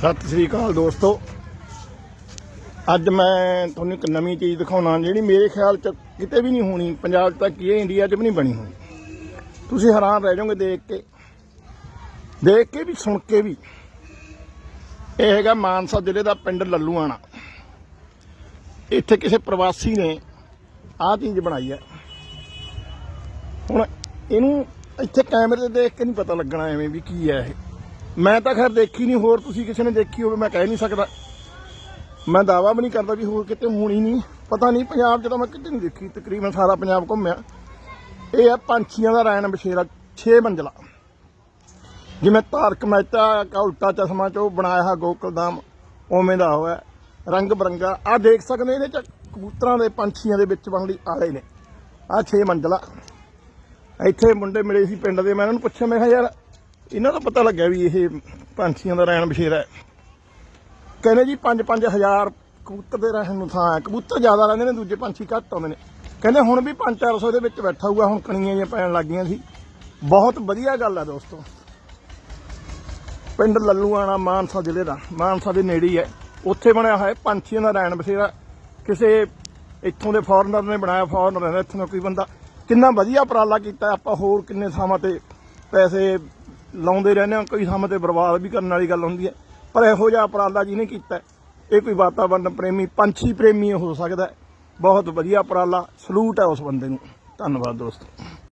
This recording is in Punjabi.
ਸਤਿ ਸ੍ਰੀ ਅਕਾਲ ਦੋਸਤੋ। ਅੱਜ ਮੈਂ ਤੁਹਾਨੂੰ ਇੱਕ ਨਵੀਂ ਚੀਜ਼ ਦਿਖਾਉਣਾ, ਜਿਹੜੀ ਮੇਰੇ ਖਿਆਲ ਚ ਕਿਤੇ ਵੀ ਨਹੀਂ ਹੋਣੀ, ਪੰਜਾਬ 'ਚ ਤਾਂ ਕੀ ਹੈ, ਇੰਡੀਆ 'ਚ ਵੀ ਨਹੀਂ ਬਣੀ ਹੋਣੀ। ਤੁਸੀਂ ਹੈਰਾਨ ਰਹਿ ਜਾਓਗੇ ਦੇਖ ਕੇ। ਦੇਖ ਕੇ ਵੀ, ਸੁਣ ਕੇ ਵੀ। ਇਹ ਹੈਗਾ ਮਾਨਸਾ ਜ਼ਿਲ੍ਹੇ ਦਾ ਪਿੰਡ ਲੱਲੂਆਣਾ। ਇੱਥੇ ਕਿਸੇ ਪ੍ਰਵਾਸੀ ਨੇ ਆਹ ਚੀਜ਼ ਬਣਾਈ ਹੈ। ਹੁਣ ਇਹਨੂੰ ਇੱਥੇ ਕੈਮਰੇ ਤੇ ਦੇਖ ਕੇ ਨਹੀਂ ਪਤਾ ਲੱਗਣਾ ਐਵੇਂ ਵੀ ਕੀ ਹੈ ਇਹ। ਮੈਂ ਤਾਂ ਖੈਰ ਦੇਖੀ ਨਹੀਂ, ਹੋਰ ਤੁਸੀਂ ਕਿਸੇ ਨੇ ਦੇਖੀ ਹੋਵੇ, ਮੈਂ ਕਹਿ ਨਹੀਂ ਸਕਦਾ। ਮੈਂ ਦਾਵਾ ਵੀ ਨਹੀਂ ਕਰਦਾ ਵੀ ਹੋਰ ਕਿਤੇ ਹੋਣੀ ਨਹੀਂ। ਪਤਾ ਨਹੀਂ ਪੰਜਾਬ 'ਚ ਤਾਂ ਮੈਂ ਕਿਤੇ ਨਹੀਂ ਦੇਖੀ, ਤਕਰੀਬਨ ਸਾਰਾ ਪੰਜਾਬ ਘੁੰਮਿਆ। ਇਹ ਆ ਪੰਛੀਆਂ ਦਾ ਰੈਣ ਬਸ਼ੇਰਾ 6 ਮੰਜ਼ਲਾ। ਜਿਵੇਂ ਤਾਰਕ ਮਹਿਤਾ ਕਾ ਉਲਟਾ ਚਸ਼ਮਾ ਚੋ ਬਣਾਇਆ ਹੈ ਗੋਕਲਦਾਮ ਉਵੇਂ ਦਾ ਹੋਇਆ। ਰੰਗ ਬਰੰਗਾ ਆ ਦੇਖ ਸਕਦੇ ਇਹਦੇ ਚ ਕਬੂਤਰਾਂ ਦੇ, ਪੰਛੀਆਂ ਦੇ ਵਿੱਚ ਬਣ ਲਈ ਆਲੇ ਨੇ। ਆ 6 ਮੰਜ਼ਲਾ। ਇੱਥੇ ਮੁੰਡੇ ਮਿਲੇ ਸੀ ਪਿੰਡ ਦੇ, ਮੈਂ ਇਹਨਾਂ ਨੂੰ ਪੁੱਛਿਆ, ਮੈਂ ਕਿਹਾ, ਯਾਰ ਇਹਨਾਂ ਦਾ ਪਤਾ ਲੱਗਿਆ ਵੀ ਇਹ ਪੰਛੀਆਂ ਦਾ ਰਹਿਣ ਬਸ਼ੇਰਾ ਹੈ। ਕਹਿੰਦੇ ਜੀ 5-5000 ਕਬੂਤਰ ਦੇ ਰਹਿਣ ਨੂੰ ਥਾਂ ਹੈ। ਕਬੂਤਰ ਜ਼ਿਆਦਾ ਰਹਿੰਦੇ ਨੇ, ਦੂਜੇ ਪੰਛੀ ਘੱਟ ਆਉਂਦੇ ਨੇ। ਕਹਿੰਦੇ ਹੁਣ ਵੀ 5-400 ਦੇ ਵਿੱਚ ਬੈਠਾ ਹੋਊਗਾ, ਹੁਣ ਕਣੀਆਂ ਜਿਹੀਆਂ ਪੈਣ ਲੱਗੀਆਂ ਸੀ। ਬਹੁਤ ਵਧੀਆ ਗੱਲ ਹੈ ਦੋਸਤੋ। ਪਿੰਡ ਲੱਲੂਆਣਾ ਮਾਨਸਾ ਜ਼ਿਲ੍ਹੇ ਦਾ, ਮਾਨਸਾ ਦੇ ਨੇੜੇ ਹੀ ਹੈ। ਉੱਥੇ ਬਣਿਆ ਹੋਇਆ ਪੰਛੀਆਂ ਦਾ ਰਹਿਣ ਬਸੇਰਾ। ਕਿਸੇ ਇੱਥੋਂ ਦੇ ਫੋਰਨਰ ਨੇ ਬਣਾਇਆ ਫੋਰਨਰ ਰਹਿੰਦਾ ਇੱਥੋਂ ਦਾ ਕੋਈ ਬੰਦਾ। ਕਿੰਨਾ ਵਧੀਆ ਉਪਰਾਲਾ ਕੀਤਾ ਆਪਾਂ ਹੋਰ ਕਿੰਨੇ ਥਾਵਾਂ ਤੇ ਪੈਸੇ ਲਾਉਂਦੇ ਰਹਿੰਦੇ ਹਾਂ, ਕਈ ਥਾਵਾਂ ਤੇ ਬਰਬਾਦ ਵੀ ਕਰਨ ਵਾਲੀ ਗੱਲ ਹੁੰਦੀ ਹੈ। ਪਰ ਇਹੋ ਜਿਹਾ ਉਪਰਾਲਾ ਜਿਹਨੇ ਕੀਤਾ ਇਹ ਕੋਈ ਵਾਤਾਵਰਣ ਪ੍ਰੇਮੀ, ਪੰਛੀ ਪ੍ਰੇਮੀ ਹੋ ਸਕਦਾ ਬਹੁਤ ਵਧੀਆ ਉਪਰਾਲਾ ਸਲੂਟ ਹੈ ਉਸ ਬੰਦੇ ਨੂੰ। ਧੰਨਵਾਦ ਦੋਸਤੋ।